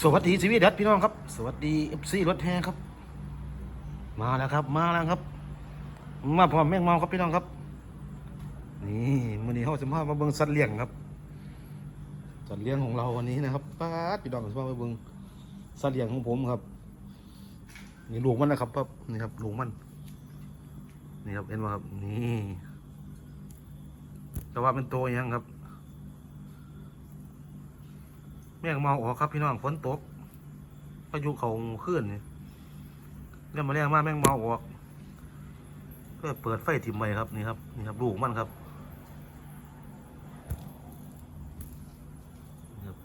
สวัสดีชีวิตดัดพี่น้องครับ สวัสดีเอฟซีรถแห่ครับ มาแล้วครับ มาแล้วครับ มาพร้อมแมงเมาครับพี่น้องครับ นี่มื้อนี้เขาจะมามาเบิ่งสัตว์เลี้ยงครับสัตว์เลี้ยงของเราวันนี้นะครับป้าพี่น้องจะมาเบิ่งสัตว์เลี้ยงของผมครับ นี่ลูกมันนะครับครับนี่ครับลูกมันนี่ครับเห็นไหมครับนี่แต่ว่าเป็นตัวยังครับ แม่งเมาออกครับพี่น้องฝนตกพายุเขาขึ้นนี่เรื่องมาแรงมากแม่งเมาออกก็เปิดไฟถิ่มไว้ครับนี่ครับนี่ครับลูกมันครับนี่ครับ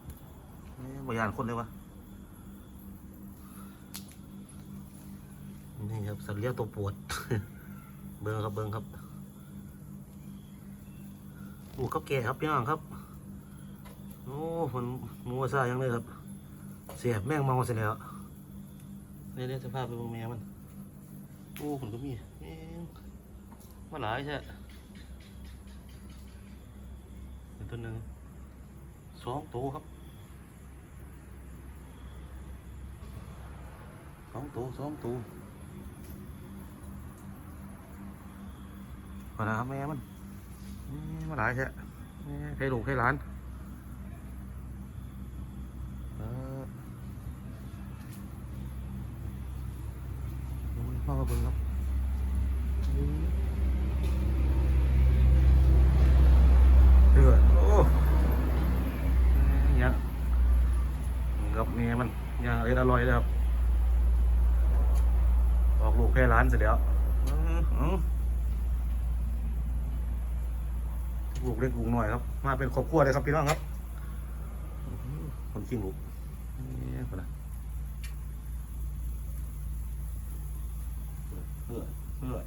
เอ๊ะบยานคนเลยวะนี่ครับสัตว์เลี้ยงตัวปวด เบิ้งครับเบิ้งครับลูกเขาแก่ครับพี่น้องครับ อ้มันมัวซ่ายังเลยครับ เสียบแม่งเมาเสร็จแล้วเนี่ยเนี่ยสภาพเป็นแม่มัน โอ้ผมก็มีแม่งมาหลายใช่ตัวหนึ่งสองตัวครับสองตัวสองตัวมาแล้วครับแม่มันมาหลายใช่แม่ใครลูกใครหลาน เออาเบิ่งครับเดือดโอ้ยังกับเมียมันยังอร่อยอร่อยเลยครับ ออกลูกแค่ร้านเสร็จแล้วอ๋อหือลูกเล็กลูกหน่อยครับ มาเป็นครอบครัวเลยครับพี่น้องครับ คนขี้ลูกนี่คนละ พื่อเพื่อ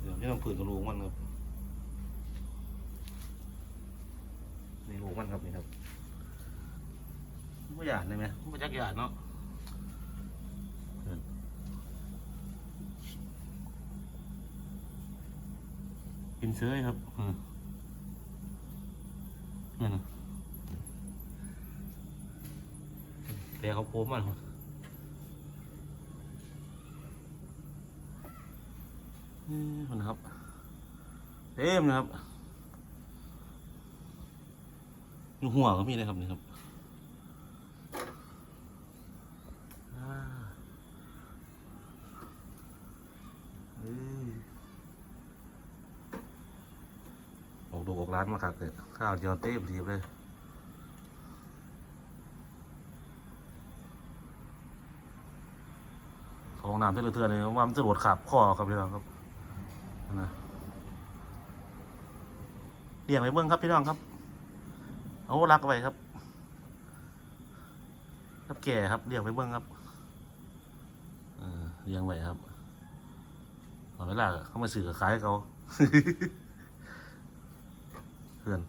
เดี๋ยวนี่ต้องผืนกับลูกมันครับนี่ลูกมันครับนี่ครับไม่หยาดเลยไหมไม่จักหยาดเนาะเพิ่นกินเสื้อครับอืมนั่นนะแต่เขาโค้งมันนี่ค นนะครับ เต็มนะครับอยู่หัวก็มีเลยครับนี่ครับออกดูออกร้านมาครับเลยข้าวเดียวเต็มทีเลยของน้ำเทือนๆเลยว่ามันจะโดดขาบข้อครับพี่น้องครับ นะเลี้ยงไว้เบื้องครับพี่น้องครับ เอารักไว้ครับ ครับแก่ครับเลี้ยงไว้เบื้องครับเออเลี้ยงไว้ครับเอาเวลาเขามาสื่อขายเขาเพื่อน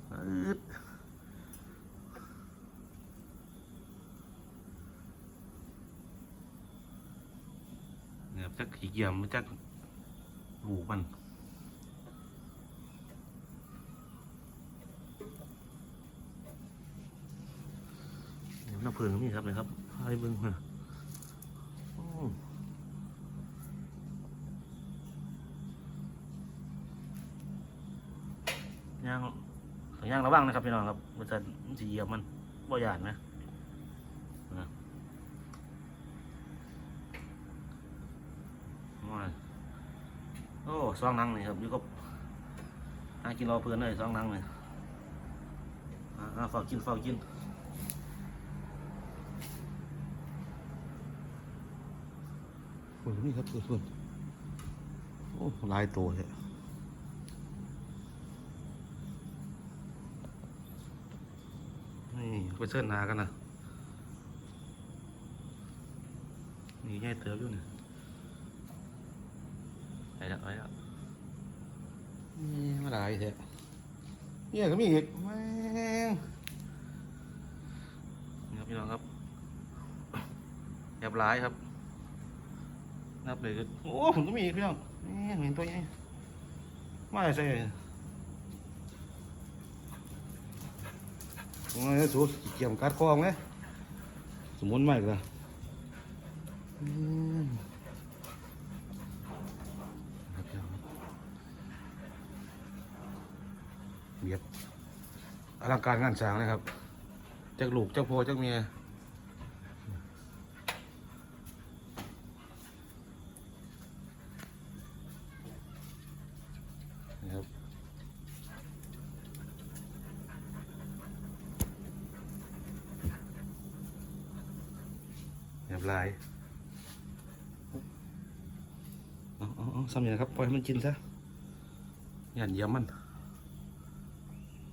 เนี่ยจักขี้เกียจมันจักลูกมันเน้ำเพลิงนี่ครับเลยครับให้เบิ้งมาโอ้ย่างย่างระวังนะครับพี่น้องครับมันจะมันจะเหยียบมันบ่หยาดนะนะโอ้ซองนังนี่ครับอยู่กับหากินรอเพื่อนเลยซองนังเลยอ่าอ่าฝากกินฝากกิน โอ้ยนี่ครับเพื่อนโอ้หลายตัวเลยนี่ไปเชิญนากันนะนี่ง่ายเติบอยู่เนี่ยไปแล้วไปแล้วนี่มาได้เถอะเนี่ยก็มีอีกแม่งนี่ครับพี่น้องครับแอบร้ายครับ นับเลยก็โอ้ผมก็มีพี่น้องนี่เห็นตัวใหญ่ไม่ใช่โอ้ยสูเกี่ยมกัดคอไงสมุนใหม่เลยอืมครับพี่น้องครับเบียบอลังการงานสร้างเลยครับจากลูกจากพ่อจากเมียนี่ครับ เรียบร้อยเอาเอเอาซ้ำอย่างนะครับ ปล่อยให้มันกินซะอย่าเหยียบมัน